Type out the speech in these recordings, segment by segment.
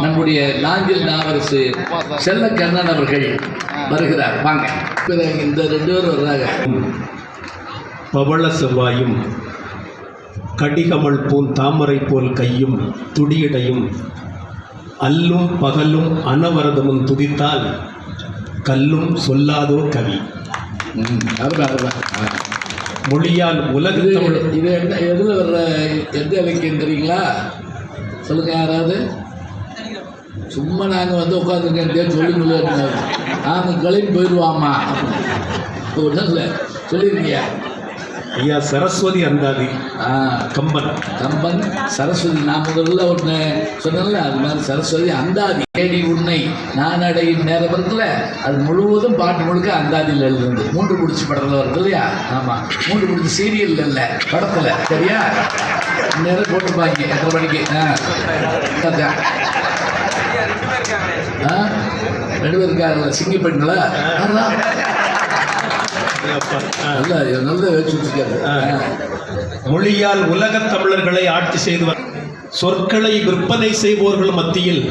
நம்முடைய நாஞ்சில் நாவரசு செல்ல கண்ணன் அவர்கள் வருகிறார். வாங்க. பிறகு இந்த ரெண்டு பேரும் வர்றாங்க பவள செவ்வாயும் கடிகமள் பூன் தாமரை போல் கையும் துடியடையும் அல்லும் பகலும் அனவரதமும் துதித்தால் கல்லும் சொல்லாதோ கவி. மொழியால் உலக இது தமிழ். இது என்ன எதில் வர்ற எந்த இலக்கியம் தெரியுங்களா? சொல்லுங்க யாராவது? சும்மா நாங்கள் வந்து உட்காந்துருக்கேன் சொல்லி சொல்லி நாங்கள் கிளம்பி போயிடுவாமா ஒன்றும் இல்லை சொல்லியிருக்கீங்க ஐயா சரஸ்வதி அந்தாதி கம்பன். கம்பன் சரஸ்வதி நான் முதல்ல ஒன்று சொன்னேன்ல அது மாதிரி சரஸ்வதி அந்தாதி. தேடி உன்னை நான் அடையும் நேரம் இருக்குல்ல அது முழுவதும் பாட்டு முழுக்க அந்தாதியில் எழுதுறது மூன்று பிடிச்சி படத்தில் வருது இல்லையா? ஆமாம் மூன்று பிடிச்சி சீரியல் இல்லை படத்தில். சரியா? நேரம் போட்டுப்பாங்க எத்தனை மணிக்கு? ஆ. அதான். ஆ? ரெண்டு பேர் இருக்காங்கல்ல சிங்கி பெண்களா? அதான். நல்லா வச்சுருக்காரு மொழியால் உலகத் தமிழர்களை ஆட்சி செய்தவர் சொற்களை விற்பனை செய்பவர்கள் மத்தியில்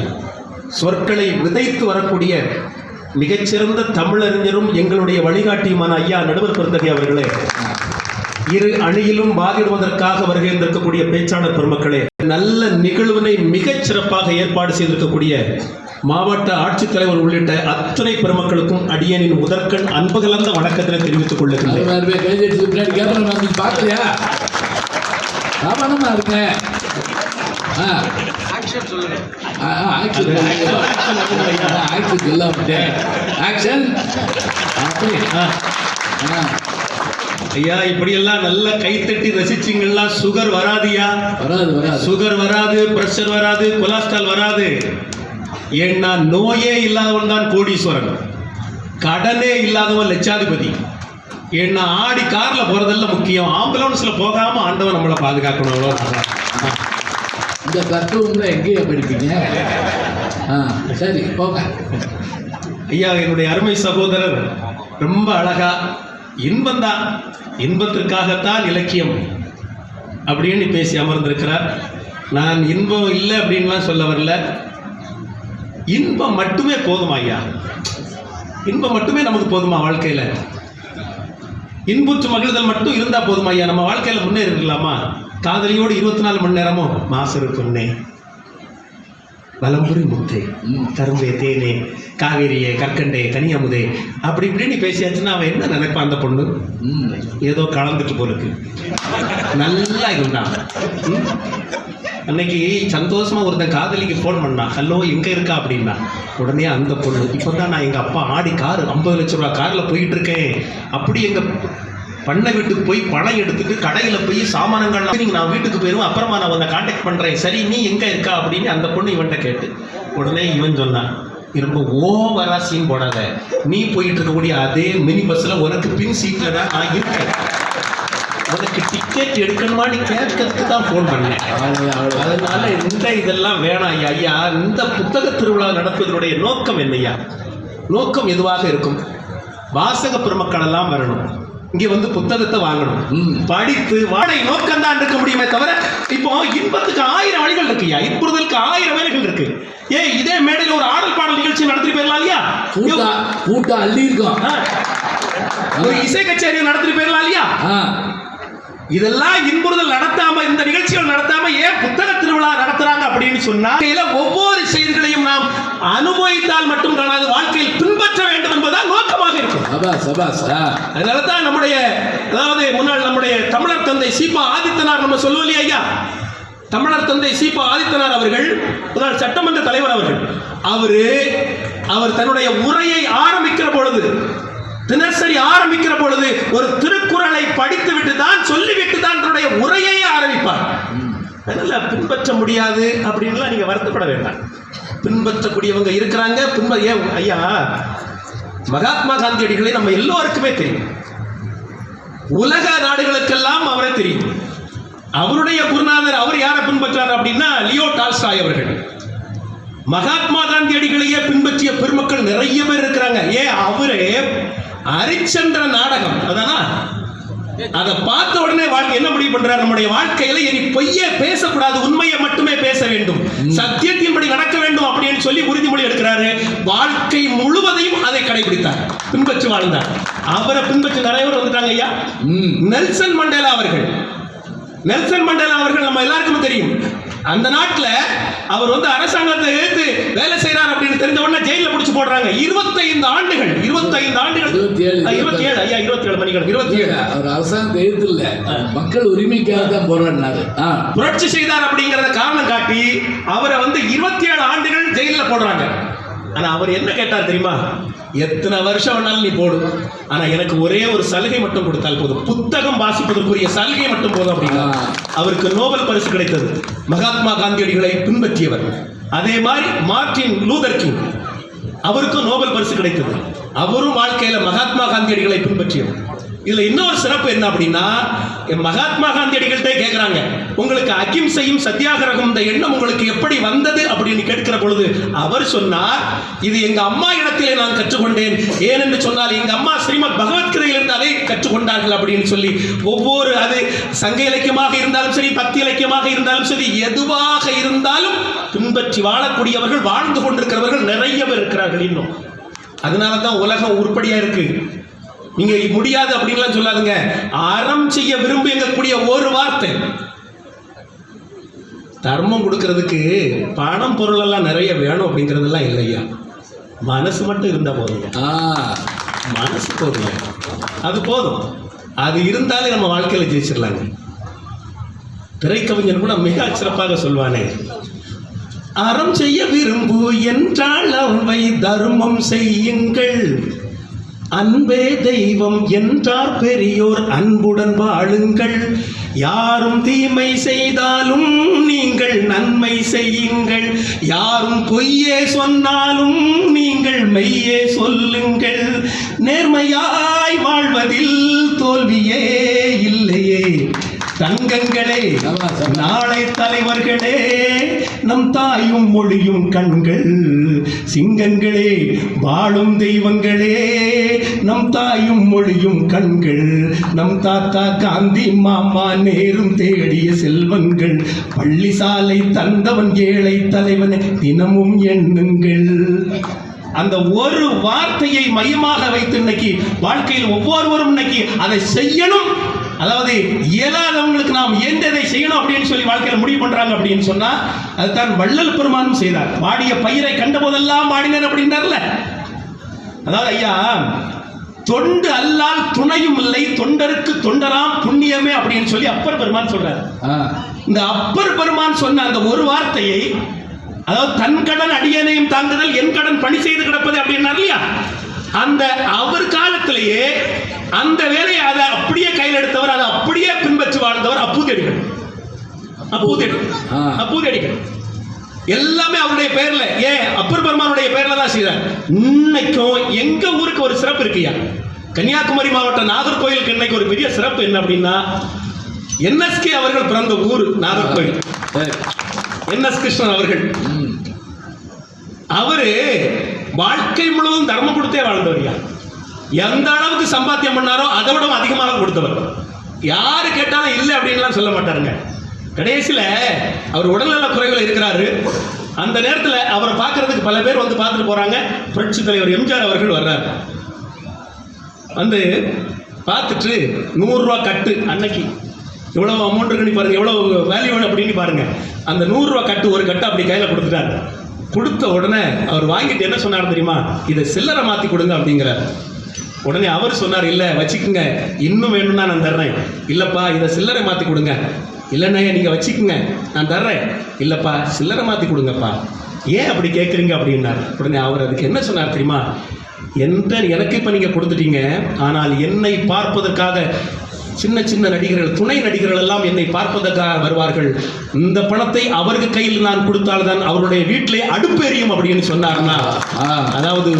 சொற்களை விதைத்து வரக்கூடிய மிகச்சிறந்த தமிழறிஞரும் எங்களுடைய வழிகாட்டியுமான ஐயா நடுவர் பெருந்தகை அவர்களே. இரு அணியிலும் வாதிடுவதற்காக வருகின்றிருக்கக்கூடிய பேச்சாளர் பெருமக்களே நல்ல நிகழ்வினை மிகச் சிறப்பாக ஏற்பாடு செய்திருக்கக்கூடிய மாவட்ட ஆட்சித்தலைவர் உள்ளிட்ட அத்தனை பெருமக்களுக்கும் அடியனின் முதற்கண் அன்பு கலந்த வணக்கத்தினை தெரிவித்துக் கொள்ளுகின்றேன். அது மாதிரி போய் கை தட்டி பின்னாடி கேமரா மேம் பார்க்கலையா? சாமானமா இருக்கேன் ஆ. ஆக்ஷன் ஆக்ஷன் சொல்லாமட்டேன் ஆக்ஷன் அப்படி. ஆ. ஆ. ஐயா இப்படியெல்லாம் நல்லா கைத்தட்டி ரசிச்சிங்கன்னா சுகர் வராதுயா வராது வராது. சுகர் வராது பிரஷர் வராது கொலஸ்ட்ரால் வராது. ஏன்னா நோயே இல்லாதவன் தான் கோடீஸ்வரன். கடனே இல்லாதவன் லட்சாதிபதி. ஏன்னா ஆடி கார்ல போறதெல்லாம் முக்கியம். ஆம்புலன்ஸ்ல போகாம ஆண்டவன் நம்மளை பாதுகாக்கணும். அவ்வளவுதான். இந்த தத்துவம்ல எங்கேயா படிப்பீங்க ஆ சரி போங்க. ஐயா என்னுடைய அருமை சகோதரர் ரொம்ப அழகா இன்பம்தான் இன்பத்திற்காகத்தான் இலக்கியம் அப்படின்னு பேசி அமர்ந்திருக்கிறார். நான் இன்பம் இல்லை அப்படின்லாம் சொல்ல வரல. இன்பம் மட்டுமே போதுமா ஐயா. இன்பம் மட்டுமே நமக்கு போதுமா வாழ்க்கையில? இன்புற்று மகிழ்தல் மட்டும் இருந்தால் போதுமா ஐயா. நம்ம வாழ்க்கையில முன்னே இருக்கலாமா காதலியோடு இருபத்தி நாலு மணி நேரமும் மாசரு பொண்ணே வலம்புரி முத்தே கரும்பே தேனே காவேரியே கற்கண்டே கனியமுதே. அப்படி இப்படின்னு பேசியாச்சுன்னா அவன் என்ன நினைப்பான் அந்த பொண்ணு? ம் ஏதோ கலந்துட்டு போலுக்கு. நல்லா இருந்தான். அன்னைக்கு சந்தோஷமா ஒருத்தன் காதலிக்கு ஃபோன் பண்ணான் ஹலோ எங்க இருக்கா? அப்படின்னா உடனே அந்த பொண்ணு இப்போதான் நான் எங்க அப்பா ஆடி கார் ஐம்பது லட்ச ரூபா கார்ல போயிட்டு இருக்கேன். அப்படி எங்க பண்ணை வீட்டுக்கு போய் பணம் எடுத்துட்டு கடையில போய் சாமானங்கள்லாம் நீங்க நான் வீட்டுக்கு போயிடுவேன் அப்புறமா நான் உன்னை காண்டாக்ட் பண்றேன். சரி நீ எங்க இருக்கா? அப்படின்னு அந்த பொண்ணு இவன்கிட்ட கேட்டு உடனே இவன் சொன்னான் ரொம்ப ஓவரா சீன் போடாத. நீ போயிட்டு இருக்கக்கூடிய அதே மினி பஸ்ல உனக்கு பின் சீட்ல தான் நான் இருக்கேன். உனக்கு டிக்கெட் எடுக்கணுமா நீ கேட்கறதுக்கு தான் ஃபோன் பண்ணேன். அதனால இந்த இதெல்லாம் வேணாம் ஐயா ஐயா. இந்த புத்தக திருவிழா நடத்துவதனுடைய நோக்கம் என்னையா நோக்கம் எதுவாக இருக்கும்? வாசக பெருமக்கள் எல்லாம் வரணும். இங்க வந்து புத்தகத்தை வாங்கணும். படித்து வாடகை நோக்கம் தான் இருக்க முடியுமே தவிர இப்போ இன்பத்துக்கு ஆயிரம் வழிகள் இருக்குயா இன்புறுதலுக்கு ஆயிரம் வேலைகள் இருக்கு. ஏ இதே மேடையில் ஒரு ஆடல் பாடல் நிகழ்ச்சி நடத்திட்டு போயிடலாம் இல்லையா கூட்டம் அள்ளி இருக்கும். ஒரு இசை கச்சேரி நடத்திட்டு போயிடலாம் இல்லையா இதெல்லாம் இன்புறுதல் நடத்தாம இந்த நிகழ்ச்சிகள் நடத்தாம ஏன் புத்தக திருவிழா நடத்துறாங்க அப்படின்னு சொன்னா ஒவ்வொரு செய்திகளையும் நாம் அனுபவித்தால் மட்டும் காணாது வாழ்க்கையில் பின்பற்ற வேண்டும் என்பதுதான் நோக்கமாக இருக்கும். அதனால தான் நம்முடைய அதாவது முன்னாள் நம்முடைய தமிழர் தந்தை சீபா ஆதித்தனார் நம்ம சொல்லுவோம் இல்லையா ஐயா? தமிழர் தந்தை சீபா ஆதித்தனார் அவர்கள் முன்னாள் சட்டமன்ற தலைவர் அவர்கள். அவரு அவர் தன்னுடைய உரையை ஆரம்பிக்கிற பொழுது தினசரி ஆரம்பிக்கிற பொழுது ஒரு திருக்குறளை படித்து விட்டு தான் சொல்லிவிட்டு தான் தன்னுடைய உரையை ஆரம்பிப்பார். அதனால பின்பற்ற முடியாது அப்படின்லாம் நீங்க வருத்தப்பட வேண்டாம். பின்பற்றக்கூடியவங்க இருக்கிறாங்க பின்ப ஏன் ஐயா மகாத்மா காந்தியடிகளை நம்ம எல்லோருக்குமே தெரியும். உலக நாடுகளுக்கெல்லாம் அவரை தெரியும். அவருடைய குருநாதர் அவர் யாரை பின்பற்றார் அப்படின்னா லியோ டால்ஸ்டாய் அவர்கள். மகாத்மா காந்தியடிகளையே பின்பற்றிய பெருமக்கள் நிறைய பேர் இருக்கிறாங்க. ஏன் அவரே அரிச்சந்திர நாடகம். அதானா? அதை பார்த்த உடனே வாழ்க்கை என்ன முடிவு பண்றாரு? நம்முடைய வாழ்க்கையில இனி பொய்யே பேசக்கூடாது உண்மையை மட்டுமே பேச வேண்டும். சத்தியத்தின்படி நடக்க வேண்டும் அப்படின்னு சொல்லி உறுதிமொழி எடுக்கிறாரு. வாழ்க்கை முழுவதையும் அதை கடைபிடித்தார். பின்பற்றி வாழ்ந்தார். அவரை பின்பற்றி நிறைய பேர் வந்துட்டாங்க ஐயா. நெல்சன் மண்டேலா அவர்கள். நெல்சன் மண்டேலா அவர்கள் நம்ம எல்லாருக்கும் தெரியும். அந்த நாட்டுல அவர் வந்து அரசாங்கத்தை எதிர்த்து வேலை செய்யறார் அப்படின்னு தெரிஞ்ச உடனே ஜெயில போடுறாங்க. 25 ஆண்டுகள் 25 ஆண்டுகள். 27, 27 ஐயா 27 மணிகள் 27 அவர் அரசாங்கத்தை எதிர்த்து இல்ல மக்கள் உரிமைக்காக தான் போராடினாரு. புரட்சி செய்தார் அப்படிங்கறத காரணம் காட்டி அவரை வந்து 27 ஆண்டுகள் ஜெயில போடுறாங்க. ஆனா அவர் என்ன கேட்டார் தெரியுமா? எத்தனை வருஷம் வேணாலும் நீ போடு. ஆனா எனக்கு ஒரே ஒரு சலுகை மட்டும் கொடுத்தால் போதும். புத்தகம் வாசிப்பதற்குரிய சலுகை மட்டும் போதும் அப்படின்னா. அவருக்கு நோபல் பரிசு கிடைத்தது. மகாத்மா காந்தியடிகளை பின்பற்றியவர். அதே மாதிரி மார்ட்டின் லூதர் கிங். அவருக்கும் நோபல் பரிசு கிடைத்தது. அவரும் வாழ்க்கையில மகாத்மா காந்தியடிகளை பின்பற்றியவர். இதுல இன்னொரு சிறப்பு என்ன அப்படின்னா என் மகாத்மா காந்தியடிகள்கிட்ட கேட்கிறாங்க உங்களுக்கு அகிம்சையும் சத்தியாகிரகம் இந்த எண்ணம் உங்களுக்கு எப்படி வந்தது? அப்படின்னு கேட்கிற பொழுது அவர் சொன்னார் இது எங்க அம்மா இடத்திலே நான் கற்றுக்கொண்டேன். ஏனென்று சொன்னால் எங்க அம்மா ஸ்ரீமத் பகவத்கீதையிலிருந்து அதை கற்றுக்கொண்டார்கள் அப்படின்னு சொல்லி ஒவ்வொரு அது சங்க இலக்கியமாக இருந்தாலும் சரி பக்தி இலக்கியமாக இருந்தாலும் சரி எதுவாக இருந்தாலும் பின்பற்றி வாழக்கூடியவர்கள் வாழ்ந்து கொண்டிருக்கிறவர்கள் நிறைய பேர் இருக்கிறார்கள் இன்னும். அதனால தான் உலகம் உருப்படியா இருக்கு. நீங்க முடியாது அப்படின்லாம் சொல்லாதுங்க. அறம் செய்ய விரும்புங்கக்கூடிய ஒரு வார்த்தை. தர்மம் கொடுக்கறதுக்கு பணம் பொருள் எல்லாம் நிறைய வேணும் அப்படிங்கிறதெல்லாம் இல்லையா? மனசு மட்டும் இருந்தா ஆ. மனசு போதுங்க. அது போதும். அது இருந்தாலே நம்ம வாழ்க்கையில ஜெயிச்சிடலாங்க. திரைக்கவிஞன் கூட மிக சிறப்பாக சொல்வானே. அறம் செய்ய விரும்பு என்றால் அவை தர்மம் செய்யுங்கள். அன்பே தெய்வம் என்றார் பெரியோர். அன்புடன் வாழுங்கள். யாரும் தீமை செய்தாலும் நீங்கள் நன்மை செய்யுங்கள். யாரும் பொய்யே சொன்னாலும் நீங்கள் மெய்யே சொல்லுங்கள். நேர்மையாய் வாழ்வதில் தோல்வியே இல்லையே. தங்கங்களே. நாளை தலைவர்களே நம் தாயும் மொழியும் கண்கள் சிங்கங்களே வாழும் தெய்வங்களே. நம் தாயும் மொழியும் கண்கள் நம் தாத்தா காந்தி மாமா நேரும் தேடிய செல்வங்கள். பள்ளி சாலை தந்தவன் ஏழை தலைவனை தினமும் எண்ணுங்கள். அந்த ஒரு வார்த்தையை மையமாக வைத்து இன்னைக்கு வாழ்க்கையில் ஒவ்வொருவரும் இன்னைக்கு அதை செய்யணும். அதாவது இயலாதவங்களுக்கு நாம் எந்ததை செய்யணும் அப்படின்னு சொல்லி வாழ்க்கையில முடிவு பண்றாங்க அப்படின்னு சொன்னா அதுதான் வள்ளல் பெருமானும் செய்தார். வாடிய பயிரை கண்ட போதெல்லாம் வாடினர் அப்படின்னார்ல. அதாவது ஐயா தொண்டு அல்லால் துணையும் இல்லை தொண்டருக்கு தொண்டராம் புண்ணியமே அப்படின்னு சொல்லி அப்பர் பெருமான் சொல்றாரு. இந்த அப்பர் பெருமான் சொன்ன அந்த ஒரு வார்த்தையை அதாவது தன் கடன் அடியனையும் தாங்குதல் என் கடன் பணி செய்து கிடப்பது அப்படின்னார் இல்லையா? அந்த அவர் காலத்திலேயே அந்த வேலையை அதை அப்படியே கையில் எடுத்தவர் அதை அப்படியே பின்பற்றி வாழ்ந்தவர் அப்பூதடிகள் ஆ. அப்பூதடிகள் எல்லாமே அவருடைய பெயர்ல ஏன் அப்பர் பெருமானுடைய பெயர்ல தான் செய்தார் இன்னைக்கும் எங்க ஊருக்கு ஒரு சிறப்பு இருக்குயா கன்னியாகுமரி மாவட்டம் நாகர்கோயிலுக்கு இன்னைக்கு ஒரு பெரிய சிறப்பு என்ன அப்படின்னா என்எஸ்கே அவர்கள் பிறந்த ஊர் நாகர்கோயில் சரி. என்எஸ் கிருஷ்ணன் அவர்கள். அவரு வாழ்க்கை முழுவதும் தர்மம் கொடுத்தே வாழ்ந்தவரியா எந்த அளவுக்கு சம்பாத்தியம் பண்ணாரோ அதை விட அதிகமாக கொடுத்தவர். யாரு கேட்டாலும் இல்லை அப்படின்லாம் சொல்ல மாட்டாருங்க. கடைசியில அவர் உடல்நல குறைவில் இருக்கிறாரு. அந்த நேரத்தில் அவரை பார்க்கறதுக்கு பல பேர் வந்து பார்த்துட்டு போறாங்க. புரட்சி தலைவர் எம்ஜிஆர் அவர்கள் வர்றாரு. வந்து பார்த்துட்டு நூறுரூவா கட்டு அன்னைக்கு. எவ்வளோ அமௌண்ட் இருக்குன்னு பாருங்க எவ்வளோ வேல்யூ அப்படின்னு பாருங்க. அந்த நூறுரூவா கட்டு ஒரு கட்டு அப்படி கையில் கொடுத்துட்டாரு. கொடுத்த உடனே அவர் வாங்கிட்டு என்ன சொன்னார் தெரியுமா? இதை சில்லறை மாற்றி கொடுங்க அப்படிங்கிறார். உடனே அவர் சொன்னார் இல்லை வச்சுக்குங்க. இன்னும் வேணும்னா நான் தர்றேன். இல்லைப்பா இதை சில்லறை மாற்றி கொடுங்க. இல்லைண்ணே நீங்கள் வச்சுக்குங்க. நான் தர்றேன். இல்லைப்பா சில்லறை மாற்றி கொடுங்கப்பா. ஏன் அப்படி கேட்குறீங்க அப்படின்னார். உடனே அவர் அதுக்கு என்ன சொன்னார் தெரியுமா? என்ற எனக்கு இப்போ நீங்கள் கொடுத்துட்டீங்க. ஆனால் என்னை பார்ப்பதற்காக சின்ன சின்ன நடிகர்கள் துணை நடிகர்கள் எல்லாம் என்னை பார்ப்பதற்காக வருவார்கள். இந்த பணத்தை அவருக்கு கையில் நான் கொடுத்தால்தான் அவருடைய வீட்டிலே அடுப்பெரியும் அப்படின்னு சொன்னார்னா ஆ அதாவது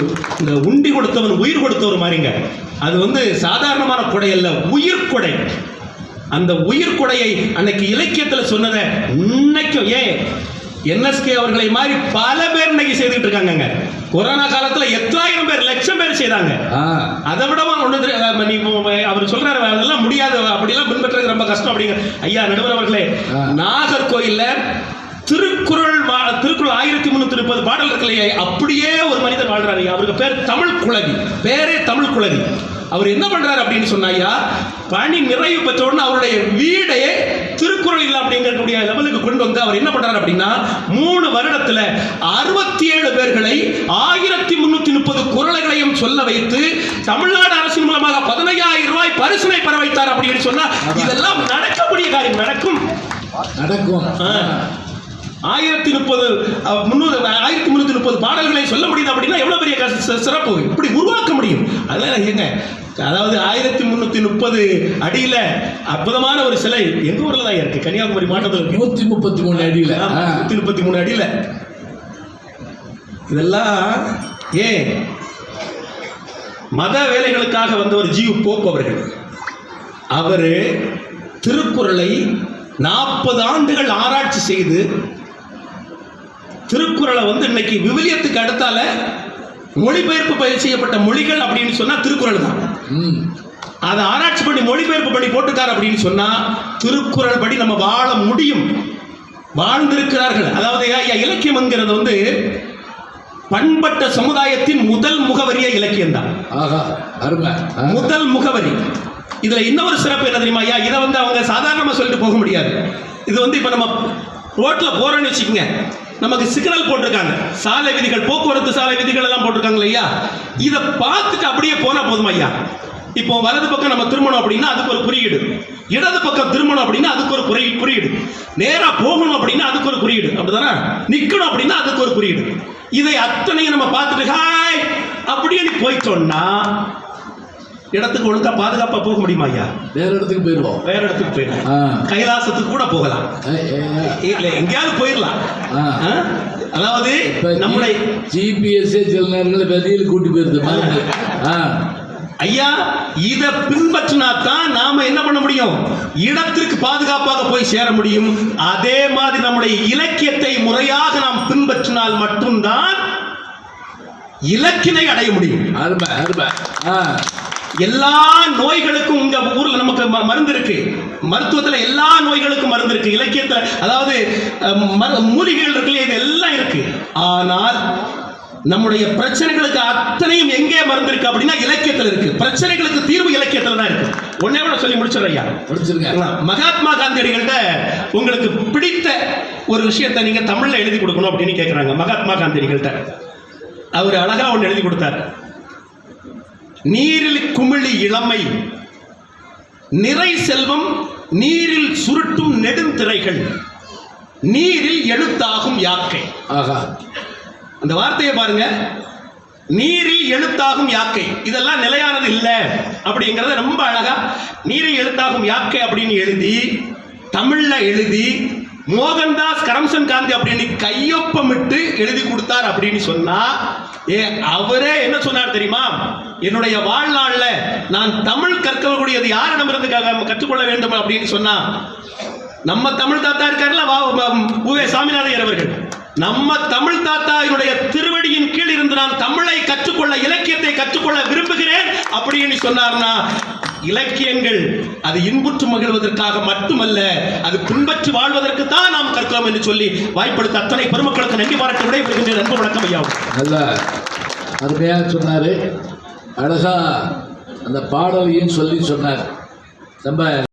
இந்த உண்டி கொடுத்தவன் உயிர் கொடுத்தவர் மாதிரிங்க. அது வந்து சாதாரணமான கொடை அல்ல உயிர் கொடை. அந்த உயிர் கொடையை அன்னைக்கு இலக்கியத்தில் சொன்னதை இன்னைக்கும் ஏன்? என்எஸ்கே அவர்களை மாதிரி பல பேர் இன்னைக்கு செய்துட்டு இருக்காங்கங்க. கொரோனா காலத்துல எத்தனாயிரம் பேர் லட்சம் பேர் செய்தாங்க. அதை நீ இப்போ அவர் சொல்றாரு அதெல்லாம் முடியாது அப்படிலாம் பின்பற்றுறது ரொம்ப கஷ்டம் அப்படிங்க ஐயா நடுவர் அவர்களே. நாகர்கோயில்ல திருக்குறள் திருக்குறள் ஆயிரத்தி முன்னூத்தி முப்பது பாடல் இருக்கு இல்லையா அப்படியே ஒரு மனிதர் வாழ்றாரு அவருக்கு பேர் தமிழ் குழவி பேரே தமிழ் குழவி அவர் என்ன பண்றாரு அப்படின்னு சொன்னாயா பணி நிறைவு பெற்ற உடனே அவருடைய வீடையே திருக்குறள் இல்லை அப்படிங்கக்கூடிய லெவலுக்கு கொண்டு வந்து அவர் என்ன பண்றாரு அப்படின்னா மூணு வருடத்துல அறுபத்தி ஏழு பேர்களை ஆயிரத்தி முன்னூத்தி முப்பது குரல்களையும் சொல்ல வைத்து தமிழ்நாடு அரசின் மூலமாக பதினையாயிரம் ரூபாய் பரிசுனை பெற வைத்தார் அப்படின்னு சொன்னா இதெல்லாம் நடக்கக்கூடிய காரியம் நடக்கும். நடக்கும். ஆயிரத்தி முப்பது முந்நூறு ஆயிரத்தி முந்நூற்றி முப்பது பாடல்களை சொல்ல முடியுது அப்படின்னா எவ்வளோ பெரிய சிறப்பு? இப்படி உருவாக்க முடியும். அதெல்லாம் ஏங்க அதாவது ஆயிரத்தி முந்நூற்றி முப்பது அடியில் அற்புதமான ஒரு சிலை எங்கள் ஊரில் தான் இருக்கு? கன்னியாகுமரி மாவட்டத்தில் நூத்தி முப்பத்தி மூணு அடியில. நூற்றி முப்பத்தி மூணு அடியில். இதெல்லாம் ஏன்? மத வேலைகளுக்காக வந்தவர் ஜீவ் போப் அவர்கள். அவர் திருக்குறளை நாற்பது ஆண்டுகள் ஆராய்ச்சி செய்து திருக்குறளை வந்து இன்னைக்கு விவிலியத்துக்கு அடுத்தால மொழிபெயர்ப்பு பயிர் செய்யப்பட்ட மொழிகள் அப்படின்னு சொன்னா திருக்குறள் தான். அதை ஆராய்ச்சி பண்ணி மொழிபெயர்ப்பு பண்ணி போட்டுக்கார் அப்படின்னு சொன்னா திருக்குறள் படி நம்ம வாழ முடியும். வாழ்ந்திருக்கிறார்கள். அதாவது ஐயா இலக்கியம் என்கிறது வந்து பண்பட்ட சமுதாயத்தின் முதல் முகவரியே இலக்கியம் தான். முதல் முகவரி. இதுல இன்னொரு சிறப்பு என்ன தெரியுமா ஐயா இதை வந்து அவங்க சாதாரணமா சொல்லிட்டு போக முடியாது. இது வந்து இப்ப நம்ம ரோட்ல போறோம்னு வச்சுக்கோங்க. நமக்கு சிக்னல் போட்டிருக்காங்க. சாலை விதிகள் போக்குவரத்து சாலை விதிகள் எல்லாம் போட்டிருக்காங்க இல்லையா இதை பார்த்துட்டு அப்படியே போனா போதும் ஐயா? இப்போ வலது பக்கம் நம்ம திருமணம் அப்படின்னா அதுக்கு ஒரு குறியீடு. இடது பக்கம் திருமணம் அப்படின்னா அதுக்கு ஒரு குறி குறியீடு. நேரா போகணும் அப்படின்னா அதுக்கு ஒரு குறியீடு. அப்படிதானே? நிக்கணும் அப்படின்னா அதுக்கு ஒரு குறியீடு. இதை அத்தனையும் நம்ம பார்த்துட்டு ஹாய்! அப்படியே நீ போயிட்டோம்னா இடத்துக்கு ஒழுங்கா பாதுகாப்பா போக முடியுமா ஐயா? வேற இடத்துக்கு போயிடுவோம் வேற இடத்துக்கு போயிடலாம் கைலாசத்துக்கு கூட போகலாம். இல்ல எங்கேயாவது போயிடலாம்? அதாவது நம்முடைய ஜிபிஎஸ் சில நேரங்களில் வெளியில் கூட்டி போயிருது ஐயா இத பின்பற்றினா தான் நாம என்ன பண்ண முடியும்? இடத்திற்கு பாதுகாப்பாக போய் சேர முடியும். அதே மாதிரி நம்முடைய இலக்கியத்தை முறையாக நாம் பின்பற்றினால் மட்டும்தான் இலக்கினை அடைய முடியும். அருமை அருமை. எல்லா நோய்களுக்கும் உங்க ஊர்ல நமக்கு மருந்து இருக்கு. மருத்துவத்துல எல்லா நோய்களுக்கும் மருந்து இருக்கு. இலக்கியத்துல அதாவது மூலிகைகள் இருக்கு இது எல்லாம் இருக்கு. ஆனால் நம்முடைய பிரச்சனைகளுக்கு அத்தனையும் எங்கே மருந்து இருக்கு அப்படின்னா இலக்கியத்துல இருக்கு. பிரச்சனைகளுக்கு தீர்வு இலக்கியத்துல தான் இருக்கு. ஒன்னே கூட சொல்லி முடிச்சிடுறேன் ஐயா? முடிச்சிருங்க. மகாத்மா காந்தியடிகள்கிட்ட உங்களுக்கு பிடித்த ஒரு விஷயத்தை நீங்க தமிழ்ல எழுதி கொடுக்கணும் அப்படின்னு கேட்குறாங்க மகாத்மா காந்தியடிகள்கிட்ட. அவர் அழகா ஒன்று எழுதி கொடுத்தார். நீரில் குமிழி இளமை. நிறை செல்வம் நீரில் சுருட்டும் நெடுந்திரைகள். நீரில் எழுத்தாகும் யாக்கை. ஆஹா அந்த வார்த்தையை பாருங்க. நீரில் எழுத்தாகும் யாக்கை. இதெல்லாம் நிலையானது இல்லை அப்படிங்கிறத ரொம்ப அழகா நீரில் எழுத்தாகும் யாக்கை அப்படின்னு எழுதி தமிழ்ல எழுதி மோகன்தாஸ் கரம்சன் காந்தி அப்படின்னு கையொப்பமிட்டு எழுதி கொடுத்தார் அப்படின்னு சொன்னா ஏ அவரே என்ன சொன்னார் தெரியுமா? என்னுடைய வாழ்நாளில் நான் தமிழ் கற்கக்கூடியது யாரிடமிருந்து க- கற்றுக்கொள்ள வேண்டும் அப்படின்னு சொன்னா நம்ம தமிழ் தாத்தா இருக்காருல்ல வா உவே சாமிநாதையர் அவர்கள். நம்ம தமிழ் தாத்தாவினுடைய திருவடியின் கீழ் இருந்து நான் தமிழை கற்றுக்கொள்ள இலக்கியத்தை கற்றுக்கொள்ள விரும்புகிறேன் அப்படின்னு சொன்னார்னா இலக்கியங்கள் அது இன்புற்று மகிழ்வதற்காக மட்டுமல்ல அது பின்பற்றி வாழ்வதற்கு தான் நாம் கற்கிறோம் என்று சொல்லி வாய்ப்படுத்த அத்தனை பெருமக்களுக்கு நன்றி பாராட்டி விடைபெறுகின்ற நண்பு வணக்கம் ஐயா நல்ல அருமையாக சொன்னார். அழகா அந்த பாடலையும் சொல்லி சொன்னார். ரொம்ப